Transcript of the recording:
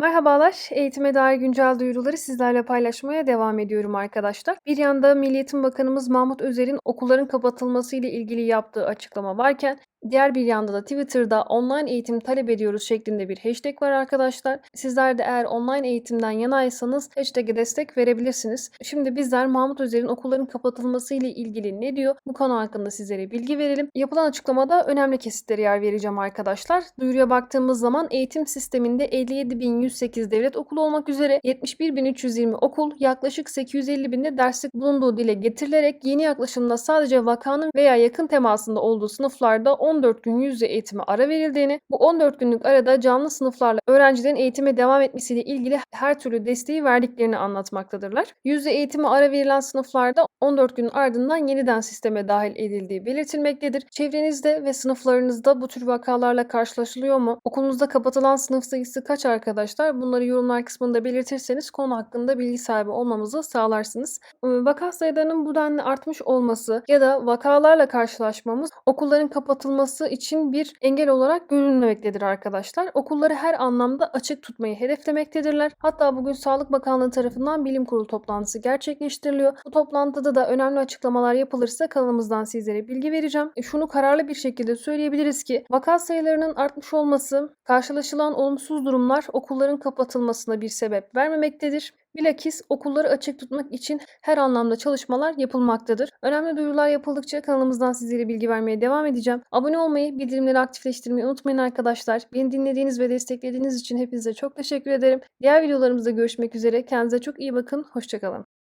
Merhabalar, eğitime dair güncel duyuruları sizlerle paylaşmaya devam ediyorum arkadaşlar. Bir yanda Milli Eğitim Bakanımız Mahmut Özer'in okulların kapatılması ile ilgili yaptığı açıklama varken diğer bir yanda da Twitter'da online eğitim talep ediyoruz şeklinde bir hashtag var arkadaşlar. Sizler de eğer online eğitimden yanaysanız hashtag'e destek verebilirsiniz. Şimdi bizler Mahmut Özer'in okulların kapatılması ile ilgili ne diyor? Bu konu hakkında sizlere bilgi verelim. Yapılan açıklamada önemli kesitlere yer vereceğim arkadaşlar. Duyuruya baktığımız zaman eğitim sisteminde 57.108 devlet okulu olmak üzere 71.320 okul yaklaşık 850 binde derslik bulunduğu dile getirilerek yeni yaklaşımda sadece vakanın veya yakın temasında olduğu sınıflarda 14 gün yüzde eğitime ara verildiğini, bu 14 günlük arada canlı sınıflarla öğrencilerin eğitime devam etmesiyle ilgili her türlü desteği verdiklerini anlatmaktadırlar. Yüzde eğitime ara verilen sınıflarda 14 günün ardından yeniden sisteme dahil edildiği belirtilmektedir. Çevrenizde ve sınıflarınızda bu tür vakalarla karşılaşılıyor mu? Okulunuzda kapatılan sınıf sayısı kaç arkadaşlar? Bunları yorumlar kısmında belirtirseniz konu hakkında bilgi sahibi olmamızı sağlarsınız. Vaka sayılarının bu denli artmış olması ya da vakalarla karşılaşmamız okulların kapatılması için bir engel olarak görülmemektedir arkadaşlar. Okulları her anlamda açık tutmayı hedeflemektedirler. Hatta bugün Sağlık Bakanlığı tarafından bilim kurulu toplantısı gerçekleştiriliyor. Bu toplantıda da önemli açıklamalar yapılırsa kanalımızdan sizlere bilgi vereceğim. E, şunu kararlı bir şekilde söyleyebiliriz ki vaka sayılarının artmış olması, karşılaşılan olumsuz durumlar okulların kapatılmasına bir sebep vermemektedir. Bilakis okulları açık tutmak için her anlamda çalışmalar yapılmaktadır. Önemli duyurular yapıldıkça kanalımızdan sizlere bilgi vermeye devam edeceğim. Abone olmayı, bildirimleri aktifleştirmeyi unutmayın arkadaşlar. Beni dinlediğiniz ve desteklediğiniz için hepinize çok teşekkür ederim. Diğer videolarımızda görüşmek üzere. Kendinize çok iyi bakın. Hoşçakalın.